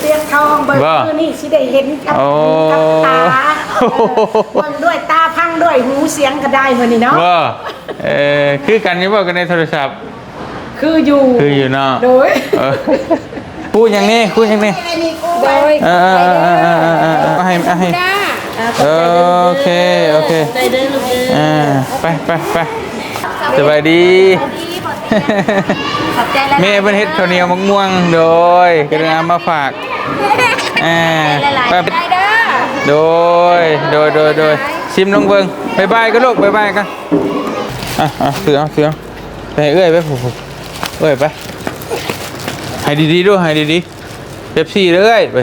เตียงทองเบิกว่ามือนี่สิได้เห็นกับโอ้หูกับตาเออเบิ่งด้วยตาพังด้วยหูเสียงก็ได้มื้อนี้เนาะว่าเออคือกันอยังบอกกันในโทรศัพท์ คืออยู่คืออยู่เนาะโดยเออพูดอย่างนี้พูดอย่างนี้โดยเออเออเออเออเออเออเอาให้เอาให้เออโอเคโอเคได้เด้อลูกเด้ออ่าไปไปไปสบายดี ขอบใจแล้วแม่เป็นเฮ็ดข้าวเหนียวมะม่วงโดยกระนำมาฝากอ่าไปได้เด้อโดยโดยโดยโดยชิมลงเบิงบายบายกันลูกบายบายกันอะอะเสือเอาเสือไปให้เอ้ยไปผูกเอ้ยไปให้ดีๆด้วยให้ดีๆเป๊ปซี่เลยไป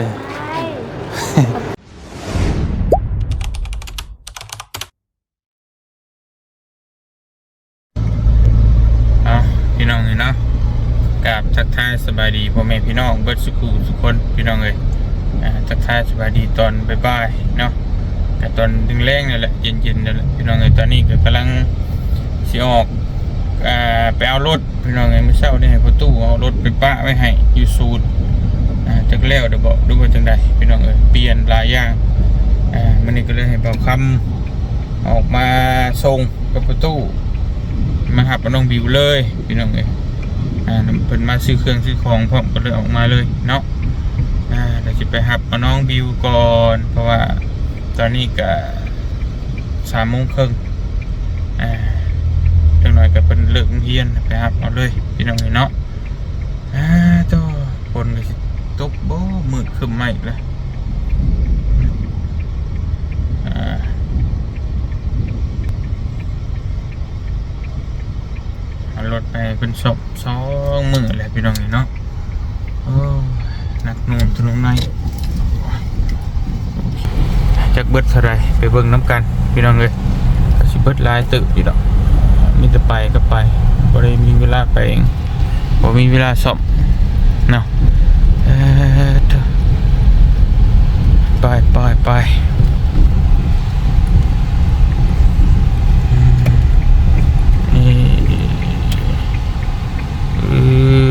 อะพี่น้องเนาะ กราบทักทายสบายดีพ่อแม่พี่น้องเบิร์ดสุขุสุกคนพี่น้องเอ้ยทักทายสบายดีตอนบ่ายๆเนาะแต่ตอนดึงแรงนี่แหละเย็นๆนี่แหละพี่น้องเอ้ยตอนนี้ก็กำลังสิออกอไปเอารถพี่น้องเอ้ยเมื่อเช้านี่ให้พ่อตู้เอารถไปปะไว้ให้ยู่ศูนย์อ่าจักแล้วเดี๋ยวบอกดูว่าจังใดพี่น้องเอยเปลี่ยนหลายอย่างมันนี่ก็เลยให้เบาคำออกมาส่งกับพ่อตู้มาหาปน้องบิวเลยพี่น้องเอย อ่าเพิ่นมาซื้อเครื่องซื้อของพร้อมก็เลยออกมาเลยเนาะอ่าเดี๋ยวจะไปหับเอาน้องบิวก่อน เพราะว่าตอนนี้ก็สามโมงครึ่งอ่าจังหน่อยก็เป็นเลิกโรงเรียนไปหับเอาเลยพี่น้องเอ้ยเนาะอ่าตัวคนก็ตกบ่มืดครึ้มมาอีกแล้วอ่า เอารถไปเป็นศพสองมือแหละพี่น้องนี่เนาะโอ้นักหน่วงทุนงในจักเบิดเท่าไรไปเบิ่งน้ำกัน พี่น้องเลยก็สิเบิดลายตึกอยู่ดอกมีแต่ไปก็ไปบ่ได้มีเวลาไปเองบ่มีเวลาสอบเนาะเอ่อเถอะไปไปไปอืมนี่ อือ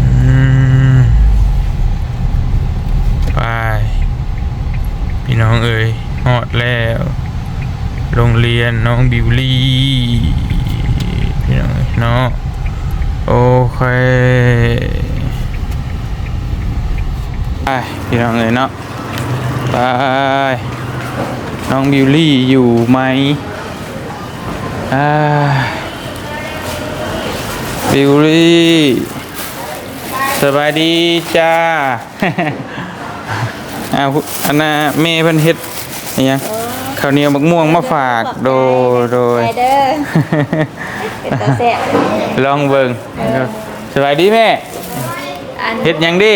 อืมไปพี่น้องเอ๋ยฮอดแล้ว โรง เรียนน้องบิวลี่พี่น้องเนาะโอเคไปพี่น้องเอ๋ยเนาะไปน้องบิวลี่อยู่ไหมอ่าบิวลี่สบายดีจ้าอาอันน่ะแม่เพิ่นเฮ็ดอิหยัง ข้าวเหนียวมะม่วงมาฝากโดยโดย ไปเด้อเป็นตาแซ่บลองเบิ่งสบายดีแม่อันเฮ็ดหยังดิ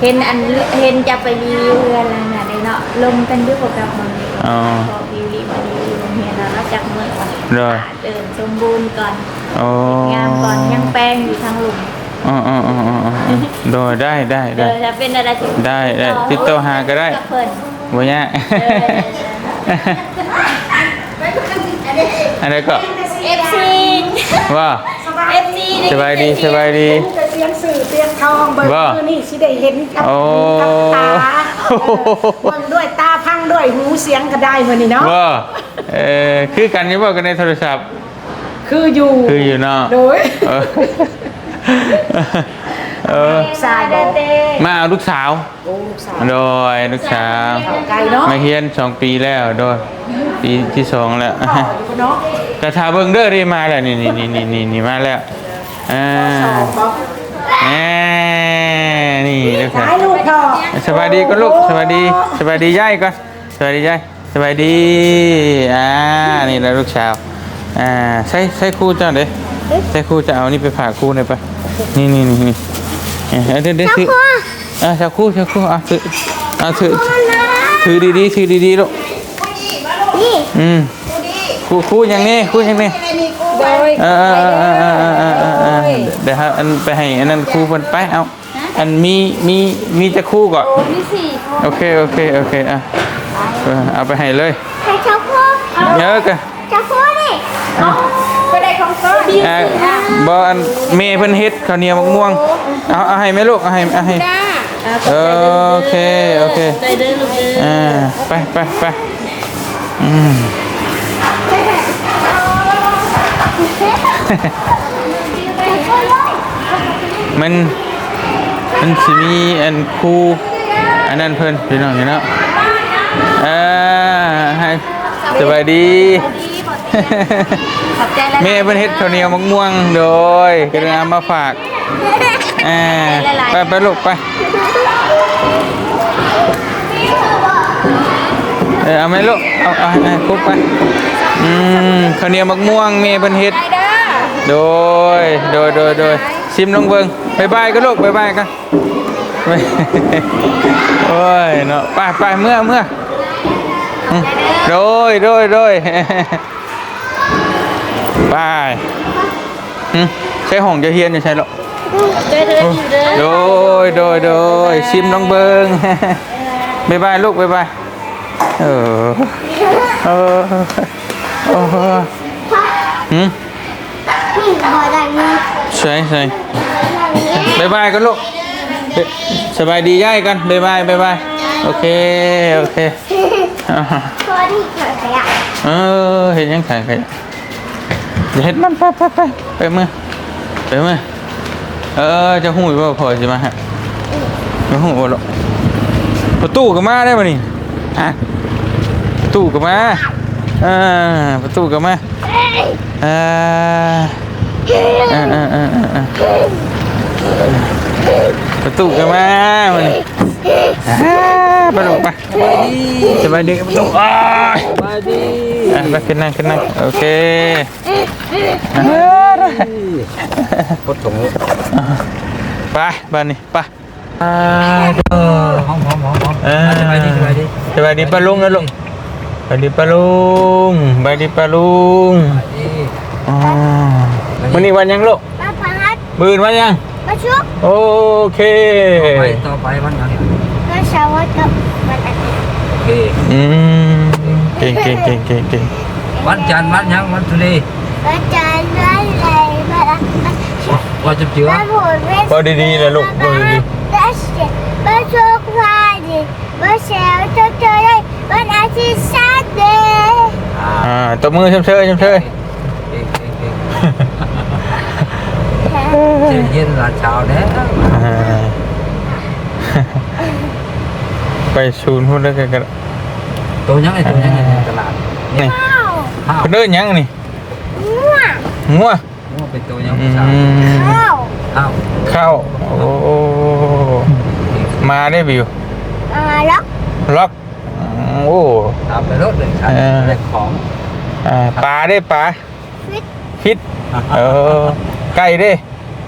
เห็นอันเห็นจะไปรีวิวเรือนแล้วน่ะเด้เนาะลงกันด้วยกับมันนี้อ๋อพอรีวิวมารีวิวโรงเรียนแล้วเราจักเมื่อก่อนได้เดินสมบูรณ์ก่อนโอ้งามก่อนยังแป้งอยู่ทางหลุมอ๋ออ๋ออ๋ออ๋ออ๋อโดยได้ได้เดิได้นจะเป็นอะไรที่ได้ได้ติดต่อหาก็ได้ กับเพิ่น บ่ยากเอออะไรก็เอฟซีว่าเอฟซีสบายดีสบายดีแต่เตียงสื่อเตียงทองเบิกว่ามือนี่สิได้เห็นกับโอ้หูกับตาเออเบิ่งด้วยตาพังด้วยหูเสียงก็ได้มื้อนี้เนาะว่าเออคือกันอยังบอกกันในโทรศัพท์ คืออยู่ คืออยู่เนาะโดย เออเออสายเด้อเต้มาเอาลูกสาวโอ้ลูกสาว โดยลูกสาวไกลเนาะมาเฮียนสองปีแล้วโดยปีที่สองแล้ว ต่ออยู่เนาะกระทาเบิ้งเด้อที่มาแล้วนี่นี่นี่นี่นี่นี่มาแล้วอ่าสองบอกแหมนี่ลูกสาวท้ายลูกพ่อสวัสดีก็ลูกสวัสดีสวัสดียายก่อนสวัสดียายสวัสดีอ่านี่แหล้วลูกสาวอ่าใส่ใส่ครูเจ้าเด้ใส่ครูจะเอานี่ไปฝากครูหน่อยไปนี่นี่นี่นี่ เอ้ยเดี๋ยวเดี๋ยวถืออ่าชาวครูชาวครูอะถืออะถือถือดีๆถือดีๆลูกนี่อืมครูครูอย่างนี้ครูอย่างนี้โดยเออเออเออเออเออเออเออเดี๋ยวให้อันไปให้อันนั้นครูเพิ่นไปเอาอันมีมีมีจะคู่ก่อนโอ้มีสี่คนโอเคโอเคโอเคอะเออเอาไปให้เลยใครชอบพูดเยอะกันจะพูดดิ ไปได้ของซ้อนมีอะสี่อะบออันเมย์เพิ่นเฮ็ดข้าวเหนียวมะม่วงเอาเอาให้ไหมลูกเอาให้เอาให้จ้าเออโอเคโอเคใจเด้อลูกเด้ออ่าไปไปไปอืมมันมันสิมีอันครูอันนั้นเพิ่นพี่น้องเนาะอ่าให้สบายดี ขอบใจแล้วแม่เพิ่นเฮ็ดข้าวเหนียวมะม่วงโดยกระเอามาฝากอ่าไปไปลูกไปเออเอาไหมลูกเอาเอาเอาคุกไปอืมข้าวเหนียวมะม่วงแม่เพิ่นเฮ็ด ไปเด้อโดย โดย โดย โดยซิมลงเบิงบายบายกันลูกบายบายกันโอ้ยเนาะไปไปเมื่อเมื่ออืมโดย โดย โดย ไปอืมใช้ห้องจะเฮียนอยู่ใช่หรอใจเด้ออยู่เด้อโดยโดยโดยซิมลงเบิงบายบายลูกบายบายเออเออเออหืมพี่ขอดังนี้ใช่ใช่บายบายกันลูกเอ๊ะสบายดีย่ายกันบายบายบายบายโอเคโอเคอ่าขอที่เกิดขยะเออเห็นยังไงใคร อย่าเห็นมันไปไปไปไปมือไปมือเออจะหูว่าพอใช่ไหมฮะจะหูว่าหรอกประตูก็มาได้ป่ะนี่ฮะประตูก็มาอ่าประตูก็มาอ่าอ่าอ่าอ่าอ่าประตูกันมามันอ่า ไปลงไปสบายดีประตูอ้ายสบายดีอะไปขึ้นนั่งขึ้นนั่งโอเคอ่าพดถงไปบ้านนี้ไปอ่าห้องห้องห้องห้องอ่าสบายดีสบายดีสบายดีปะลุงนะลุงสบายดีปะลุงสบายดีปะลุงอ๋อวันนี้วันยังลูกมาพัดมือวันยังมาชุบโอเคไปต่อไปวันนั้นมาเช้าวันกับวันอาทิตย์โอเคอืมเก่ง เก่งเก่งเก่งเก่งวันจันทร์วันยังวันทุเรศวันจันทร์วันอะไรวันอาทิตย์วันจุบเจือวัน ได้วันอาทิตย์ซัดเดย์อ่าๆอ่าตบมือเฉยๆเฉยเก่งเก่งเก่งเสียเย็นหลานเช้าแล้วๆอ่าไปศูนย์พูดแล้วกันกันตัวยังไงตัวยังไงตลาดนี่ข้าวข้าวเพิ่นเดินยังนี่มั่วงัวเป็นตัวยังอืผู้สาวมข้าวข้าวเข้าโอ้มาได้บิวอ่าล็อกล็อกโอ้ ตามไปรถเลยใช่เรื่องของอ่าปลาได้ปลาฟิตฟิตเออไก่ได้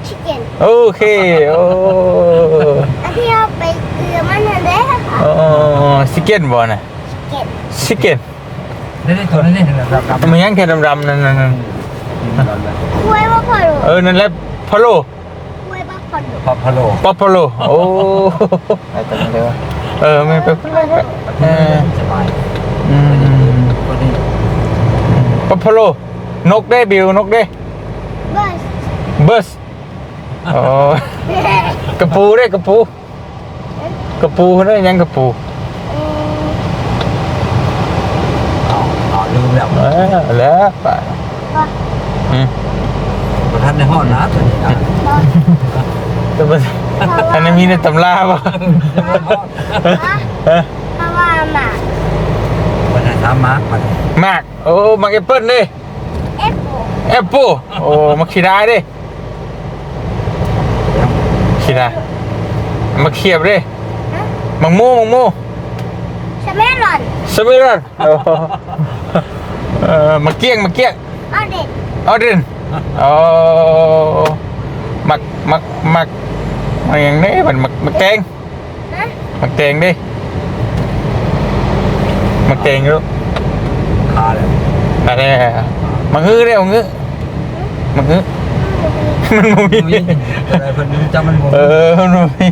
ชิคเก้นโอเคโอ้อันที่เอาไปเกลือมันนั่นเด้ค่ะ โอ้ซิเก้นบ่น่ะเก็บซิเก้นนี่นี่ตัวนี้นี่รับรับมันยังแค่ดำๆนั่นนั่นนั่นคุยว่าพอรู้เออ นั่นแหละพะโลคุยว่าพอรู้พอพะโลป๊อปพะโลโอ้ไอ้ตัวนี้เลยวะเออไม่เป็นไรเออสบายอืมตัวนี้ป๊อปพะโลนกได้บิวนกได้บัสเบิร์สโอ้กระปูได้กระปู ระปูเขาได้ยังกระปูอ๋อลืมแล้วเออแล้วไปอืมประทันในห้องนะตัวนี้นะแต่ว่าอันนั้นมีในตำราป่ะเออเพราะว่าหมากวันไหนถามมากมันมากโอ้มักแอปเปิ้ลดิเอฟโแอปเปิ้ลโอ้มักขีดาดิขี้ไดามักเขียบดิ bằng mua bằng mua. Xe mê lần Xe mê lần ờ. ờ, Mặc kiêng mặc kiêng Odin Odin Ồ ờ. Mặc mặc mặc. Mặc ngàn đấy mình mặc mặc kèn Mặc kèn đi. Mặc kèn luôn. Khá đấy. Khá đấy à? Mặc ngư đấy mặc ngư. Mặc ngư. Mình mùi Mình mùi Mình mùi Mình mùi Mình mùi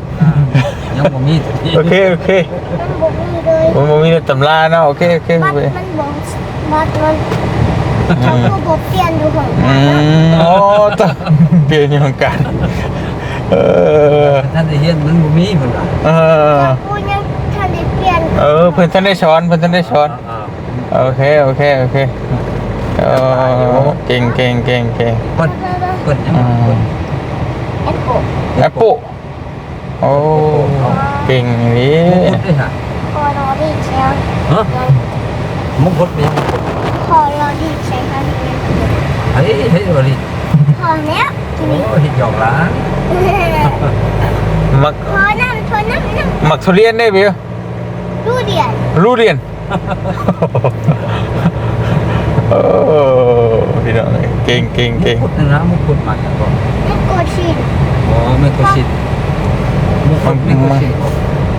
ย่างนี้มันมักมักแตงนะมักแตงดิมักแตงลูกขาเลยอะไรมักฮื้อเด้มักฮื้อมักฮื้อมมันบ่มีมีอะไรเพิ่นจำมันบ่เออมันบ่มียังบ่มีที่โอเคโอเคมันบ่มีเลยมันบ่มีในตำราเนาะโอเคโอเคบัดไปมันบ่บัดมันเขาก็บ่เปลี่ยนอยู่ของอืมโอ้ตะเปลี่ยนอย่างกันเออท่านได้เฮียนมันบ่มีเพิ่นว่าเออกูยังทันได้เปลี่ยนเออเพิ่นท่านได้ช้อนเพิ่นท่านได้ช้อนอ่าโอเคโอเคโอเคเออเก่งเก่งเก่งเก่งเพิ่นเพิ่นยังเพิ่น แอปเปิลแอปปุ โอ้เก่งนี่มงคุดด้วยฮะพอรอดีเชียวฮะมงคุดเป็นยังพอรอดีใช้ค่ะเฮ้ยเฮ้ยว่าดิพอแล้วทีโอ้นี้เฮ็ดหยอกหลานมักพอน้ำพอน้ำน้มักทุเรียนได้บิวำดูเดียนรู้เรียนโอ้พี่น้องเก่งเก่งมเก่งงคุดนะนะมงคุดมาจากก่อนมันกดชินอ๋อไม่กดชิด มงคุดไม่กดชิด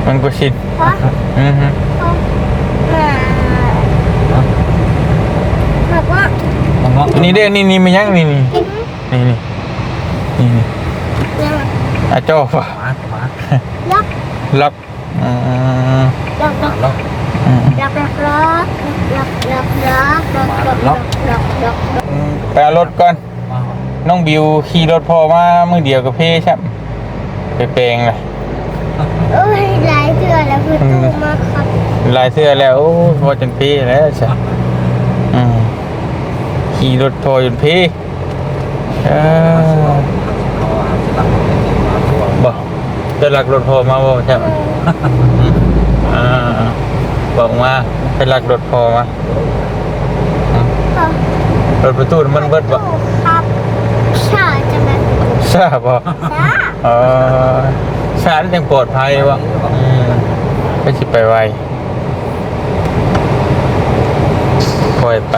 มันก็ชินเพราะอือฮึเพราะมาแบบว่ามังเงาะนี่เด้นี่นี่มันยังนี่นี่กินนี่นี่นี่นี่ยังอาจอป่ะหมาหมาล็อกล็อกอืมล็อกล็อกล็อกอืมล็อกล็อกล็อกล็อกล็อกล็อกล็อกล็อกล็อกล็อกล็อกไปเอารถก่อนมาน้องบิวขี่รถพอมามือเดียวกับเพ่ใช่ไปแปลงเลย เอ้ยหลายเทื่อแล้วคือตู้มากครับลายเสื้อแล้วโอ้ยพอจนเพ่แล้วใช่อืมขี่รถพอจนเพ่เออบอกจะหลักรถพอมาบอกใช่ไหมอืมอ่าบอกมาไปหลักรถพอมาอืมก็รถประตูมันเบิดบ่ตู้ครับชาจะแบบทราบบ่ชาเออ ชาติยังปลอดภัยวะอืมก็สิไปไวปล่อยไป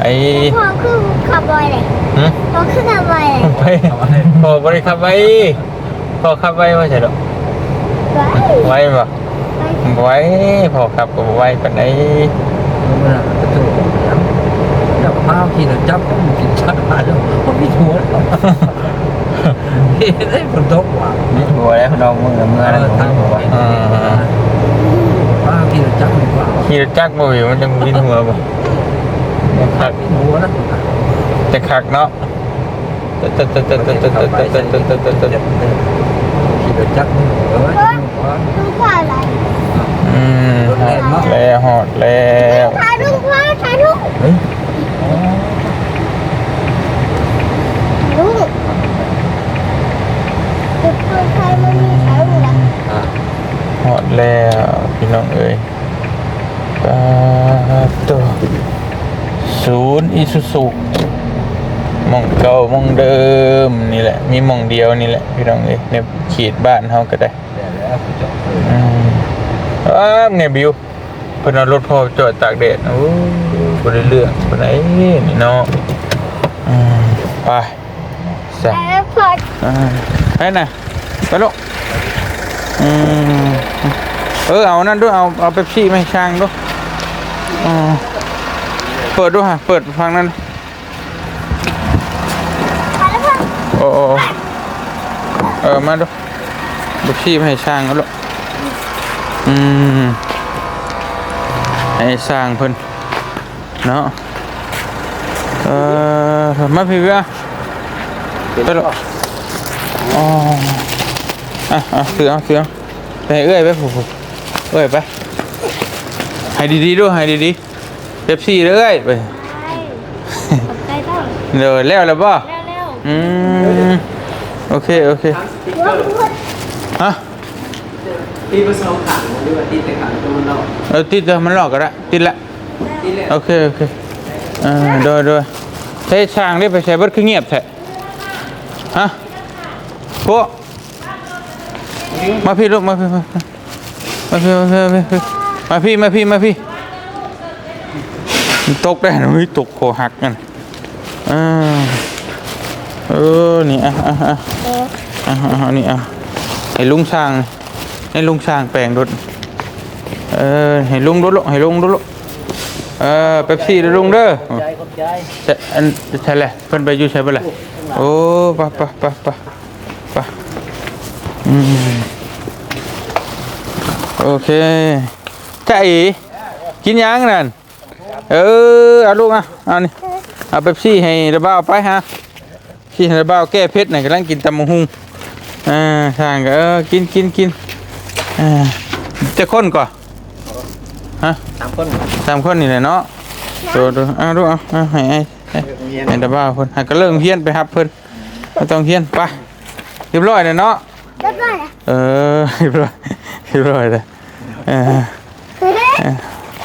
พอคือขับบ่อยเลยหึพอคือขับบ่อยเลยไปพอบริขับไว้พอขับไว้ว่าใช่หรอไว้ไว้บ่ไว้พอขับก็บ่ไว้ปานใดมันน่ะกระตุ้นแล้วแล้วพาพี่น่ะจับมันกินชาแล้วเพราะพี่หัวเฮ้ย ได้ฝนตกว่ะนี่หัวแล้วน้องมึงกับมึงอะไรทางหัวอ่าพาพี่น่ะจับดีกว่าขี่รถจักรบ่อยู่มันจังวินหัวบ่คักพี่หัวนะจะคักเนาะตึ๊ดตึ๊ดตึ๊ดตึ๊ดตึ๊ดตึ๊ดตึ๊ดตึ๊ดตึ๊ดตึ๊ดตึ๊ดตึ๊ดพี่น่ะจับมือเออหัวลุงพ่ออะไรอืมฮอดแล้วฮอดแล้ว ถ่ายรูปพ่อถ่ายรูปเฮ้ย รูป จุดตัวใครมันมีถ่ายรูปนะอ่าหมดแล้วพี่น้องเอ้ยปาตัวศูนย์อิสุสุหมองเก่าหมองเดิมนี่แหละ มีหมองเดียวนี่แหละพี่น้องเอ้ยในเขตบ้านเฮาก็ได้แล้วแล้วพี่จบอืมอ้าวเนี่ยบิวเพิ่นเอารถพ่อจอดตากแดดโอ้บ่ได้เรื่องปานใดนี่เนาะอืมไปซะแล้วพออ่า ไปไหนไปลูกอืมเออเอานั่นด้วยเอาเอาเป๊ปซี่ไมาให้ช่างด้วยอ่าเปิดด้วยฮะเปิดฟังนั้นโอ้โอเออมาดูเป๊ปซี่ไมาให้ช่างแล้วลูกอืมให้สร้างเพิ่นเนาะเออมาพี่เวียไปลูก อ๋ออะอะเสือเสือไปให้เอ้ยไปผูกเอ้ยไปให้ดีๆด้วยให้ดีๆเป๊ปซี่เลยเอ้ยไปขอบใจเต้าเดี๋ยวแล้วแล้วป่ะเร็วอืมโอเคโอเคฮะตีผสมขังหรือว่าตีแต่ขังตัวมันนอกเออติดแล้วมันหลอกก็ได้ติดละตีเลยโอเคโอเคอ่าโดยโดยใช้ช่างได้ไปใช้เบิดคือเงียบแท้ฮะ พวกมาพี่ลูกมาพี่มาพี่มาพี่มาพี่มาพี่มาพี่มาพี่ตกได้หรือตกโคหักกันอ่เออนี่อะอะอะอะนี่อะให้ลุงสร้างให้ลุงสร้างแปลงรถเออให้ลุงรถลให้ลุงรถลเออเป๊ปซี่ลุงเด้อใจขอบใจจะอันจะใช่แหละเพิ่นไปอยู่ใช่ปะล่ะโอ้ปะปะปะปะ อืมโอเคจ้าอีกินยังนั่น เออ เอาลูกอะเอานี่ เอาเป๊ปซี่ให้ระบ้าไปฮะที่ให้ระบ้าแก้เผ็ดหน่อยกำลังกินตำมะฮุงอ่าทางก็เออกินกินกินอ่าจะค้นก่อนฮะสามคนสามคนนี่แหละเนาะดูดูเอาดูเอาเอาให้ให้ให้ระบ้าวเพิ่นให้ก็เริ่มเฮียนไปครับเพิ่นไม่ต้องเฮียนไป รียบร้อยเลยเนาะเรียบร้อยแล้วเออเรียบร้อยเรียบร้อยเลยเออคือได้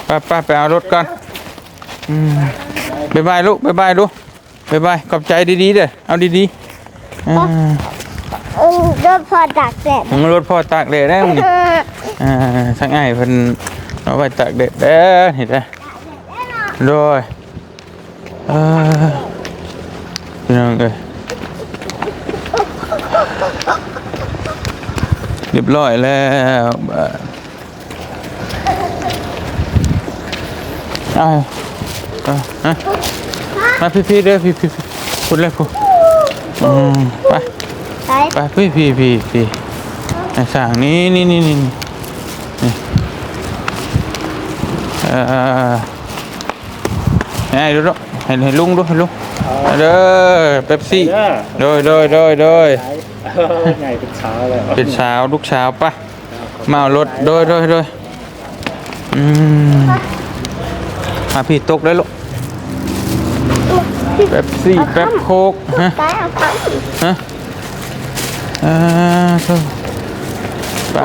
ป้าป้าไปเอารถก่อนอืมบายบายลูกบายบายลูกบายบายขอบใจดีๆเด้อเอาดีๆอ่าเออโดนพอดักแดดมึงรถพ่อตากแดดได้มึงนี่อ่าทั้งไอ้ายเพิ่นเอาไว้ตากแดดเด้อเห็นไหมโดยเออพี่น้องเอ้ย เรียบร้อยแล้วบ้าเอาเอาฮะมาพี่พี่ๆเด้อพี่พี่พี่พูดเลยพูดอืมไปไปไปพี่พี่พี่พี่ไอ้สั่งนี่นี่นี่นี่นี่นี่เออให้ดูดูให้ให้ลุงดูให้ลุงเอาเด้อเป๊ปซี่โดยโดยโดยโดย ไงเป็นเช้าแล้วเป็นสาวลูกสาวปะมาเอารถโดยโดยโดยอืมมาพี่ตกได้ลูกเป๊ปซี่แป๊บโคกฮะไปเอาไปฮะอ่าโถ่ไป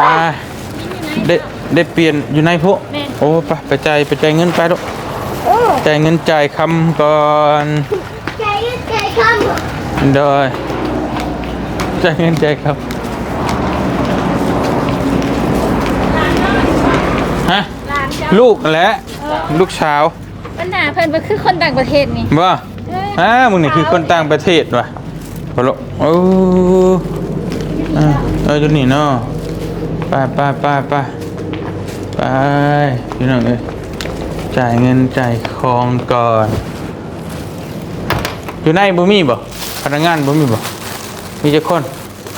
ได้ได้เปลี่ยนอยู่ในพวกโอ้ไปไปจ่ายไปจ่ายเงินไปลูกโอ้จ่ายเงินจ่ายคำก่อนใจใจคำโดย จ่ายเงินจ่ายคำฮะลูกแหละลูกสาวปัญหาเพิ่นว่าคือคนต่างประเทศนี่ว่าอ่ามึงนี่คือคนต่างประเทศว่ะพอลโอ้อ่าเออจุดนี้เนาะไปไปไปไปไปพี่น้องเอ้ยจ่ายเงินจ่ายของก่อน อยู่ในบ่มีบ่พนักงานบ่มีบ่ มีจักคน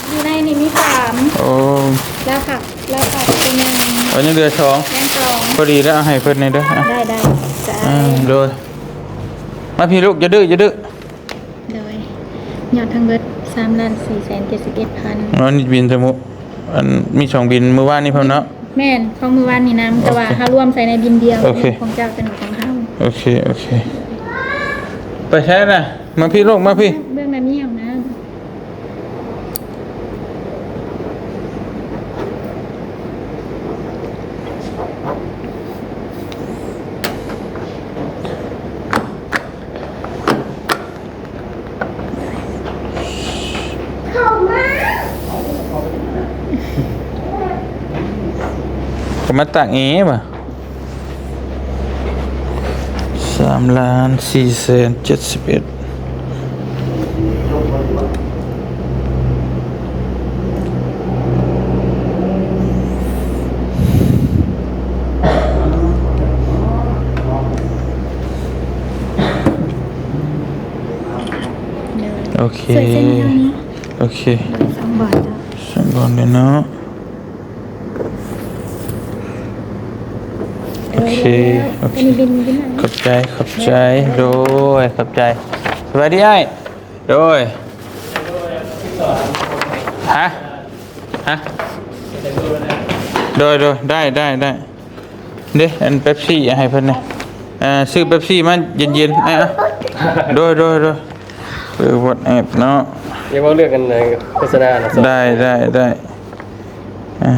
อยู่ในนี่มีสามโอ้แล้วค่ะแล้วค่ะเป็นหนึ่งวันนี้เดือนสองแม่สองพอดีแล้วเอาให้เพิ่นในอยเด้ออะได้ได้จ้าอ่าโดยมาพี่ลูกอย่าดื้ออย่าดื้อโดยยอดทั้งเบิดสามล้านสี่แสนเจ็ดสิบเอ็ดพันอันนี้บินสมุอันมีสองบินเมื่อวานนี้พร้อมเนาะ แม่นของมือวานนี่น้ำแต่ว่าโอเคถ้ารวมใส่ในบินเดียวโอเค ของเจ้าเป็นของเฮาโอเค โอเค ไปใช้นะมาพี่ลูกมาพี่ เบื้องแบบนี้เอานะ เข้ามา ก็มาตักเอ๋ป่ะสามล้านสี่แสน เจ็ดสิบเอ็ดโอเคสวยเส้นเท่านี้โอเคสองบาทจ้ะสังก่อนเลยเนาะโอเค โอเคเป็นบินบินอะไรขอบใจขอบใจโดยขอบใจสวัสดีไอ้โดยฮะฮะโดยโดยได้ได้ได้เด้อันเป๊ปซี่ให้เพิ่นหน่อยอ่าซื้อเป๊ปซี่มาเย็นๆอะโดยโดยโดยเปิดวอทแอปเนาะเรียกว่าเลือกกันในโฆษณานะได้ได้ได้อ่า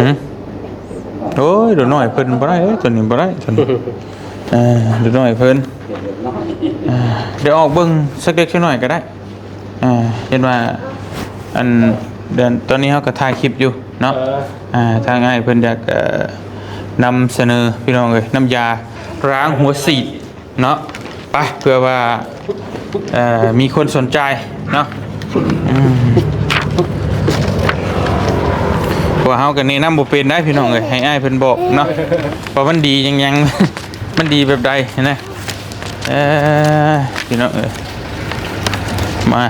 หืมโอ้ยเดี๋ยวหน่อยเพิ่นบ่ได้เอ้ยตัวนี้บ่ได้ตัวนี้เออเดี๋ยวหน่อยเพิ่นอ่าเดี๋ยวออกเบิ่งสักเล็กสักหน่อยก็ได้อ่าเห็นว่าอันเดือนตอนนี้เฮาก็ถ่ายคลิปอยู่เนาะอ่าทางง่ายเพิ่นอยากเอ่อนำเสนอพี่น้องเอ้ยน้ำยาล้างหัวสีดเนาะ ไปเพื่อว่าเอ่อมีคนสนใจเนาะพอว่าเฮากันนะนำบ่เป็นได้พี่น้องเลยให้อ้ายเพิ่นบอกเนาะเพราะมันดียังยังมันดีแบบใดนะเออพี่น้องเอ้ยมา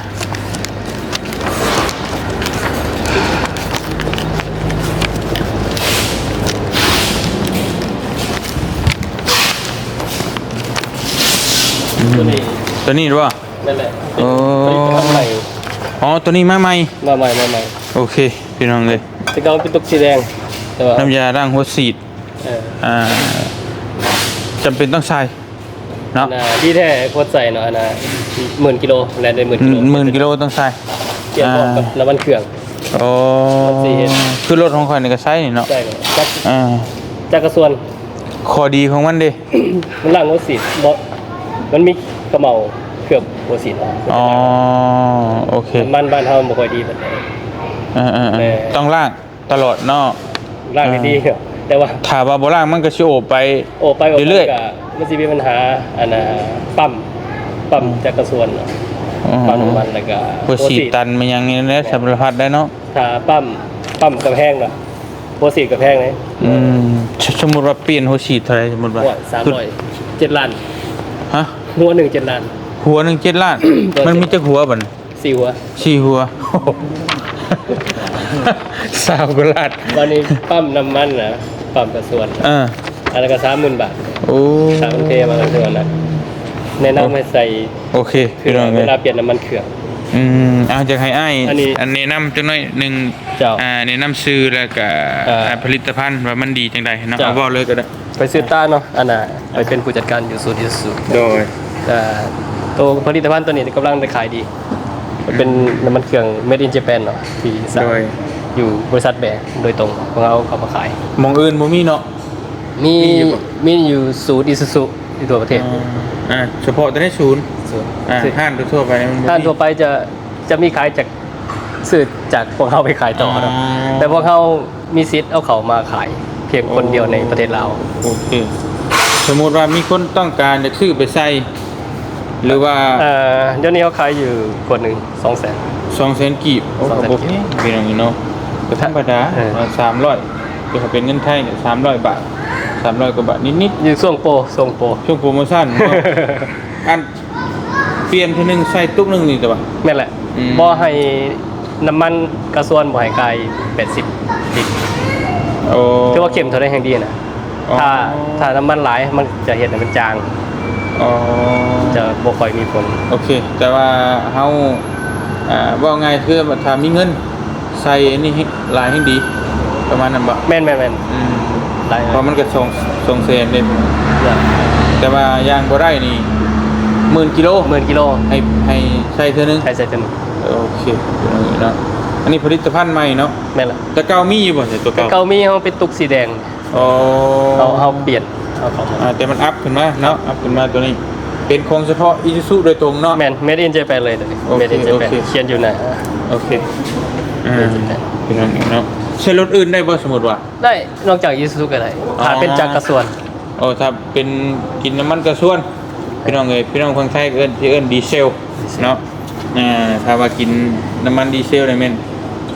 ตัวนี้ตัวนี้หรือเปล่านั่นแหละโอ้ตัวนี้ทำใหม่อ๋อตัวนี้มาใหม่มาใหม่มาใหม่โอเคพี่น้องเลยแต่ก็เป็นตุกสีแดงแต่ว่าน้ำยาล้างหัวฉีดเอออ่าจำเป็นต้องใช้เนาะอันน่ะที่แท้โคตรใส่เนาะอันน่ะหมื่นกิโลแลนได้หมื่นกิโลหมื่นกิโลต้องใช้เกี่ยวข้องกับน้ำมันเครื่องโอ้สี่เห็นคือรถของข่อยนี่ก็ใช้นี่เนาะใช่เลยจักอ่าจักกระส่วนข้อดีของมันเดิมันล่างหัวสีดบ่ มันมีกระเหมาเคลือบหัวสีดเนาะอ๋อโอเคน้ำมันบ้านเฮาบ่ค่อยดีปานใดอ่าแม่ๆๆต้องล่างตลอดเนาะล่างได้ดีครับแต่ว่าถ้าว่าบ่ล่างมันก็สิโอบไปโอ้ไปโอ้เรื่อยๆๆก็มันสิมีปัญหาอันน่ะปั๊มปั๊มจักกระส่วนเนาะอ๋อปั๊มน้ำมันแล้วก็หัวฉีดตันมันยังนี่นะสารพัดได้เนาะถ้าปั๊มปั๊มกระแพงเนาะหัวสีดกระแพงเลยอืมสสมมุติว่าเปลี่ยนหัวฉีดเท่าไหร่สมมุติว่าหัวสามร้อยเจ็ดล้าน ฮะ หัวหนึ่งเจ็ดล้าน หัวหนึ่งเจ็ดล้านตัวมันมีจักหัวบัดนสี่หัวสี่หัวสาวกว่าล้านวันนี้ปั๊มน้ำมันนะปั๊มกระส่วนเอออันนั้นก็สามหมื่นบาทโอ้สามเทมากระส่วนนะแนะนำให้ใส่โอเคคือพี่น้องเลเวยลาเปลี่ยนน้ำมันเครื่อง อืมเอาจากให้อ้ายอันนี้อันแนะนำจังหน่อยหนึ่งเจ้าอ่าแนะนำซื้อแล้วก็เอ่ออ่าผลิตภัณฑ์ว่ามันดีจังใดเนาะเจ้าเอาบอกเลยก็ได้ไปซื้อต้าเนาะอันน่ะไปเป็นผู้จัดการอยู่ศูนย์อิสุโดย แต่ตัวผลิตภัณฑ์ตัวนี้กำลังได้ขายดี มันเป็นน้ำมันเครื่อง made in Japan เนาะที่สั่งโดย อยู่บริษัทแบร์โดยตรงของเราเขามาขายหมองอื่นบ่มีเนาะ มีมีอยู่ปะ มีอยู่ศูนย์อิสุ สุที่ตัวประเทศอ่าเฉพาะแต่ในศูนย์ศูนย์อ่าห้างทั่วๆไปมันบ่มีท่านทั่วไปจะจะมีขายจากสื่อจากพวกเขาไปขายต่อเนาะอ๋อแต่พวกเขามีสิทธิ์เอาเขามาขาย เพียงคนเดียวในประเทศลาวโอเค สมมุติว่ามีคนต้องการจะซื้อไปใส่หรือว่าเอ่อเดี๋ยวนี้เขาขายอยู่คนหนึ่งสองแสน สองแสนกีบโอ้200,000โหเป็นอย่างนี้เนาะก็ธรรมดาเออสามร้อยคือเขาเป็นเงินไทยเนี่ยสามร้อยบาท สามร้อยกว่าบาทนิดอยู่ช่วงโปรช่วงโปรๆช่วงโปรโมชั่นเนาะ อันเปลี่ยนทีหนึงใส่ตุ๊กหนึงนี่แต่ว่า แม่นแหละอืม บ่ให้น้ำมันกระส่วนบ่ให้ไกล80ลิตรโอ้ ถือว่าเข็มเท่าได้แห่งดีนะอ๋อ ถ้าถ้าน้ำมันหลายมันจะเห็นให้มันจาง อ๋อจะบ่ค่อยมีผลโอเค แต่ว่าเฮาอ่าว่าไงคือว่าถ้ามีเงิน ใส่อันนี่ให้หลายให้ดี ประมาณนั้นบ่แม่นแม่นแม่นอืม หลายเพราะมันก็ส่งส่งเซนเด้เนี่ยแต่ว่าย่างบ่ได้นี่หมื่นกิโลหมื่นกิโลให้ให้ใส่เท่านึงใช้ใส่เต็มโอเคเนาะอันนี้ผลิตภัณฑ์ใหม่เนาะแม่นละแต่เก่ามีอยู่บ่แต่ตัวแต่เก่าเก่ามีเขาเป็นตุกสีแดงอ๋อเขาเขาเปลี่ยนเอาเขามาอ่าแต่มันอัพขึ้นมาเนาะอัพขึ้นมาตัวนี้เป็นของเฉพาะอิซูโดยตรงเนาะแมน made in Japan เลยตัวนี้โอเค made in Japan โอเคเขียนอยู่นะโอเคอ่า Made in Japan เป็นอย่างนี้เนาะ ใช้รถอื่นได้บ่สมมุติว่า ได้นอกจาก Isuzu ก็ได้อ๋อ ถ้าเป็นจากกระส่วนโอ้ถ้าเป็นกินน้ำมันกระส่วน พี่น้องเอ้ยพี่น้องคนไทยก็เอิ้นที่เอิ้นดีเซลเนาะอ่าถ้าว่ากินน้ำมันดีเซลได้แม่น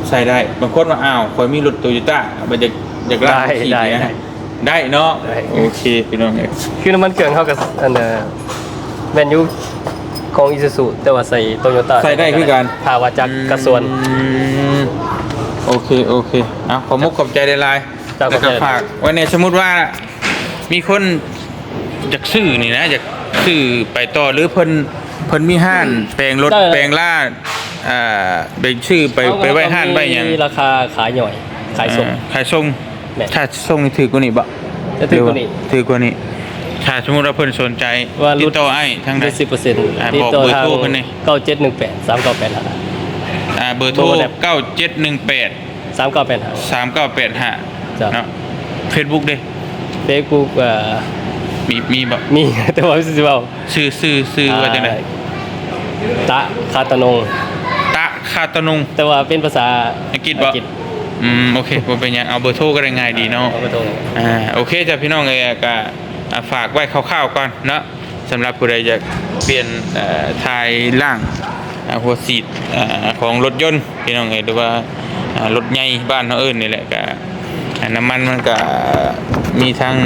ใส่ได้บางคนว่าอ้าวข่อยมีรถโตโยต้ามันจะอยากลากได้ขี่ได้เนี่ยได้ได้เนาะได้โอเคพี่น้องเอ้ยคือน้ำมันเครื่องเขากับอันเอ่อแมนยูของ Isuzu แต่ว่าใส่ Toyota ใส่ได้คือกันถ้าว่าจากกระส่วนอืม โอเคโอเคอะขอมุกขอบใจได้ลายจ้าแล้วก็ขอบใจฝากไว้ในสมมุติว่ามีคนอยากซื้อนี่นะอยากซื้อไปต่อหรือเพิ่นเพิ่นมีห้านแปลงรถได้เลยแปลงล่าดอ่าไปชื่อไปไปไว้ห้านไว้หยังมีราคาขายหน่อย ขายส่ง อ่ขายส่งแม่ถ้าส่งนี่ถือกว่านี้บ่จะถือกว่านี้ถือกว่านี้ถ้าสมมุติว่าเพิ่นสนใจว่าติรุ่ดต่อไอ้ทางใดได้สิบเปอร์เซ็นต์อ่าที่บอกตัวเบอร์ทางโทรเพิ่นนี่เก้าเจ็ดหนึ่งแปดสามเก้าแปดห้า อ่าเบอร์โทรเบอร์แบบ9718สามเก้าแปดห้าสามเก้าแปดห้าจ้ะเนาะเฟซบุ๊กเด้เฟซบุ๊กเอ่อมีมีแบบมีแต่ว่าไม่ใช่ว่าซื้อซื้อซื้อว่าจังไดตะคาตะนงตะคาตะนุงแต่ว่าเป็นภาษาอังกฤษบ่อืมโอเคบ่เป็นหยังเอาเบอร์โทรก็ได้ง่ายดีเนาะเอาไปตรงอ่าโอเคจ้ะพี่น้องเอ้ยก็อ่าฝากไว้คร่าวๆก่อนเนาะสำหรับผู้ใดอยากเปลี่ยนเอ่อทายล่างอ่า หัวสีดอ่าของรถยนต์พี่น้องเอ้ยหรือว่าอ่ารถใหญ่บ้านเฮาเอิ้นนี่แหละก็อ่าน้ำมันมันก็มีทั้ง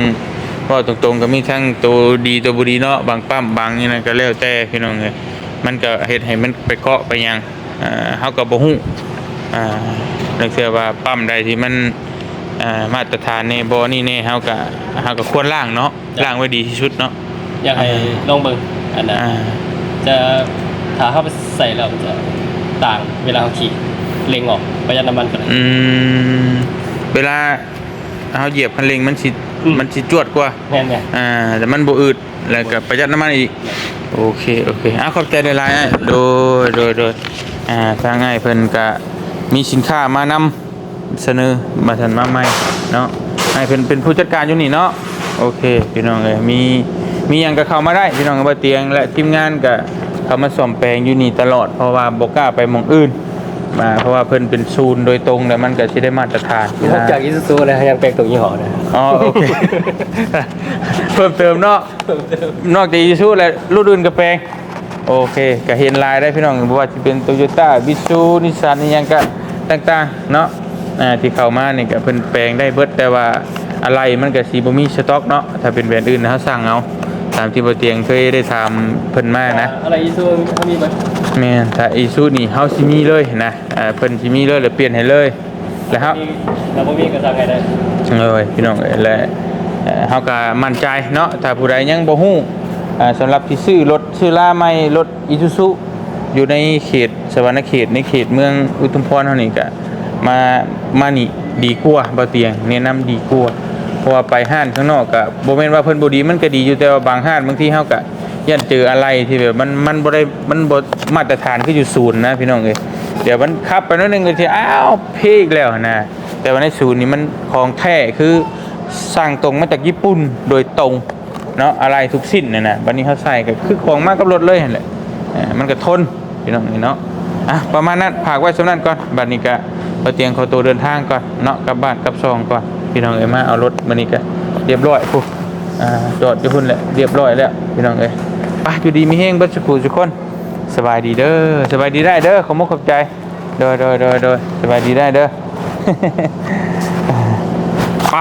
เว่าตรงๆก็มีทั้งตัวดีตัวบ่ดีเนาะบางปั๊มบางนี่นะก็แล้วแต่พี่น้องเอ้ยมันก็เฮ็ดให้มันไปเกาะไปหยังอ่าเฮาก็บ่ฮู้อ่านึกเสียว่าปั๊มใดที่มันอ่ามาตรฐานในบ่นี่แน่เฮาก็เฮาก็ควรล้างเนาะล้างไว้ดีที่สุดเนาะอยากให้ลองเบิ่งอันนั้นอ่าจะถ้าเข้าไป ใส่แล้วมันจะต่างเวลาเขาขี่เล็งออกประหยัดน้ำมันกันอืมเวลาเฮาเหยียบคันเร่งมันสิอืม มันสิจวดกว่า แน่นไงอ่า แต่มันบ่อืดแล้วก็ประหยัดน้ำมันอีก โอเค โอเคอะขอบใจหลายๆอะโดยโดยโดยอ่าทางง่ายเพิ่นก็มีสินค้ามานำเสนอมาทันมาใหม่เนาะให้เพิ่นเป็นผู้จัดการอยู่นี่เนาะ โอเค พี่น้องเอ้ยมีมีหยังก็เข้ามาได้ พี่น้องก็บ่เตียงและทีมงานก็ เข้ามาซ่อมแปลงอยู่นี่ตลอดเพราะว่าบ่กล้าไปหม่องอื่นมาเพราะว่าเพิ่นเป็นศูนย์โดยตรงแล้วมันก็สิได้มาตรฐานนอกจากอิซูซูแล้วยังแปลงตัวยี่ห้อนะอ๋อโอเคเพิ่มเติมเนาะนอกจากอีซูแล้วรุ่นอื่นก็แปลงโอเคก็เห็นลายได้พี่น้องบ่ว่าจะเป็นโตโยต้าบิซูนิสสันนี่ยังก็ต่างๆเนาะอ่าที่เข้ามานี่ก็เพิ่นแปลงได้เบิดแต่ว่าอะไรมันก็สิบ่มีสต็อกเนาะถ้าเป็นแบรนด์อื่นนะเฮาสั่งเอา ตามที่บ่เตียงเคยได้ถามเพิ่นมานะอะไรอิซูเขามีไหมแม่นถ้าอีซูนี่เฮาสิมีเลยนะอ่าเพิ่นสิมีเลยแล้วเปลี่ยนให้เลย แล้วเฮามีเราบ่มีก็สั่งให้ได้เลยพี่น้องเอ้ยและเอ่อเฮาก็มั่นใจเนาะถ้าผู้ใดยังบ่ฮู้อ่าสำหรับที่ซื้อรถซื้อล่าใหม่รถอีซูซุอยู่ในเขตสวรรณเขตในเขตเมืองอุทุมพรเฮานี่ก็มามานี่ดีกว่าบ่เตียงแนะนำดีกว่าเพ ราะว่าไปห้านข้างนอกก็บ่แม่นว่าเพิ่นบ่ดีมันก็ดีอยู่แต่ว่าบางห้านบางที่เฮาก็ยันเจออะไรที่แบบมันมันบ่ได้มันบ่มาตรฐานคืออยู่ศูนย์นะพี่น้องเอ้ยเดี๋ยวมันขับไปนิดนึงก็สิอ้าวเพกแล้วนะ แต่ว่าในศูนย์นี่มันของแท้คือสั่งตรงมาจากญี่ปุ่นโดยตรงเนาะอะไรทุกสิ้นเนี่ยนะวันนี้เขาใส่ก็คือของมากกับรถเลยหั่นแหละมันก็ทนพี่น้องนี่เนาะอะประมาณนั้นฝากไว้สำนั้นก่อนบัดนี้ก็เอาเตียงเขาตัวเดินทางก่อนเนาะกลับบ้านกลับซองก่อน พี่น้องเอ้ยมาเอารถมานี่กันเรียบร้อยปุ๊บจอดอยู่พุ่นแหละเรียบร้อยแล้วพี่น้องเอ้ยไปอยู่ดีมีเฮงเบิดสุขุทุกคนสบายดีเด้อสบายดีได้เด้อขอบมุกขอบใจเด้อเด้อเด้อเด้อสบายดีได้เด้อไป